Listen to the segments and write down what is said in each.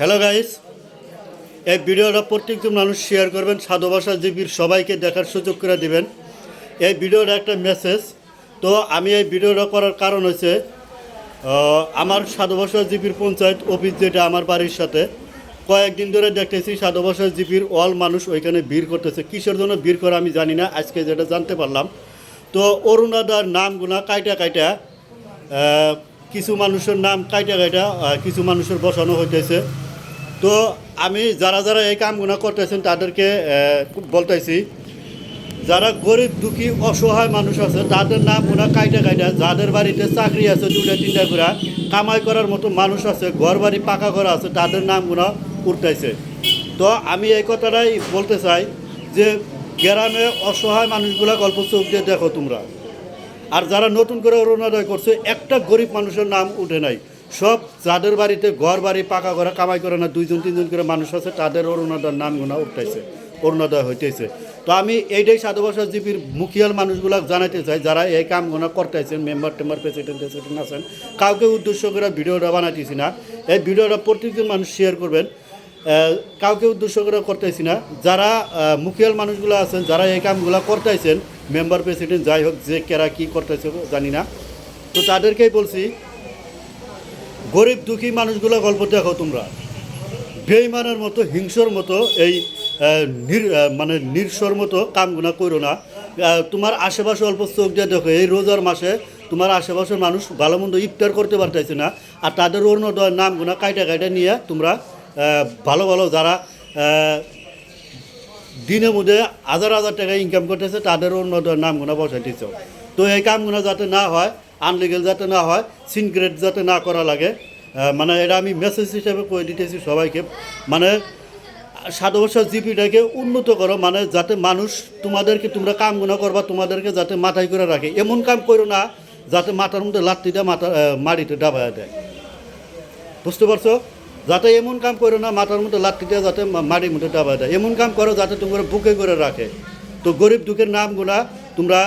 Hello guys এই ভিডিওটা প্রত্যেকজন মানুষ শেয়ার করবেন, সাধু ভাষা জীবীর সবাইকে দেখার সুযোগ করে দিবেন। এই ভিডিওটা একটা মেসেজ তো আমি এই ভিডিওটা করার কারণ হচ্ছে আমার সাধু ভাষা জীবীর পঞ্চায়েত অফিস যেটা আমার বাড়ির সাথে, কয়েকদিন ধরে দেখতেছি সাধু ভাষা জীবীর অল মানুষ ওইখানে ভিড় করতেছে। কিসের জন্য ভিড় করে আমি জানি না, আজকে যেটা জানতে পারলাম। তো অরুণাদার নামগুলা কাইটা কাইটা কিছু মানুষের নাম কাইটা কাইটা কিছু মানুষের বসানো হইতেছে। তো আমি যারা যারা এই কামগুলো করতেছেন তাদেরকে বলতেছি, যারা গরিব, দুঃখী, অসহায় মানুষ আছে, তাদের নাম ওনা কাইটা কাইটা, যাদের বাড়িতে চাকরি আছে দুটা তিনটা করে, কামাই করার মতো মানুষ আছে ঘর বাড়ি পাকা করা আছে, তাদের নাম ওনা উঠতেছে। তো আমি এই কথাটাই বলতে চাই যে গ্রামে অসহায় মানুষগুলা গল্প চোখ দিয়ে দেখো তোমরা। আর যারা নতুন করে অরুণোদয় করছে, একটা গরিব মানুষের নাম উঠে নাই। সব যাদের বাড়িতে ঘর, বাড়ি, পাকা করে কামাই করে না, দুইজন, তিনজন করে মানুষ আছে, তাদের অরুণোদয়ের নামগুলো উঠতেছে, অরুণোদয় হইতেছে। তো আমি এইটাই সাধু ভাষা জীবীর মুখিয়াল মানুষগুলা জানাইতে চাই, যারা এই কামগুলো করতেছেন মেম্বার টেম্বার প্রেসিডেন্ট প্রেসিডেন্ট আছেন, কাউকে উদ্দেশ্য করে ভিডিওটা বানাইতেছি না। এই ভিডিওটা প্রত্যেকজন মানুষ শেয়ার করবেন কাউকে উদ্দেশ্য করে করতেছি না। যারা মুখিয়াল মানুষগুলো আছেন, যারা এই কামগুলো করতেছেন মেম্বার প্রেসিডেন্ট যাই হোক, যে কেরা কী করতেছে জানি না। তো তাদেরকেই বলছি গরিব দুঃখী মানুষগুলো গল্প দেখো তোমরা। বেইমানের মতো হিংসর মতো এই নির মানে নির্সর মতো কামগুনা করো না। তোমার আশেপাশে অল্প চোখ দিয়ে দেখো, এই রোজার মাসে তোমার আশেপাশের মানুষ ভালো মন্দ ইফতার করতে পারতেছে না, আর তাদের অরুণোদয়ের নামগুনা কাইটা কাইটা নিয়ে তোমরা ভালো ভালো যারা দিনের মধ্যে হাজার হাজার টাকা ইনকাম করতেছে, তাদের অরুণোদয়ের নামগুনা বসাইতেছ। তো এই কামগুনা যাতে না হয় আনলিগেল যাতে না হয় সিনক্রেট যাতে না করা লাগে। মানে এটা আমি মেসেজ হিসেবে করে দিতেছি সবাইকে। মানে সাধু বছর জিপিটাকে উন্নত করো মানে যাতে মানুষ তোমাদেরকে তোমরা কাম গুণা করবা তোমাদেরকে যাতে মাথায় করে রাখে। এমন কাম করো না যাতে মাথার মধ্যে লাত্তিটা মাথা আহ, মাটিতে ডাবায় দেয়। বুঝতে পারছ? যাতে এমন কাম করো না মাথার মধ্যে লাত্তি দিয়ে যাতে মা- মাটির মধ্যে ডাবা দেয়। এমন কাম করো যাতে তোমরা বুকে করে রাখে। তো গরিব দুঃখের নামগুলা তোমরা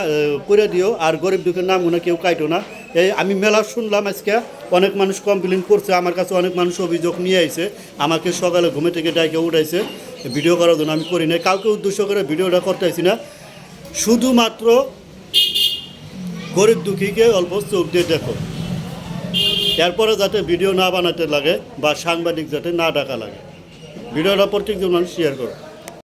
করে দিও, আর গরিব দুঃখের নাম নামগুলো কেউ কাইটো না। এই আমি মেলা শুনলাম আজকে, অনেক মানুষ কমপ্লেন করছে, আমার কাছে অনেক মানুষ অভিযোগ নিয়ে আইছে, আমাকে সকালে ঘুমে থেকে ডাইকে উঠাইছে। ভিডিও করার জন্য আমি করি না কাউকে উদ্দেশ্য করে ভিডিওটা করতে আইছি না। শুধুমাত্র গরিব দুঃখীকে অল্প চোখ দিয়ে দেখো। এরপরে যাতে ভিডিও না বানাতে লাগে বা সাংবাদিক যাতে না ডাকা লাগে। ভিডিওটা প্রত্যেকজন মানুষ শেয়ার করো।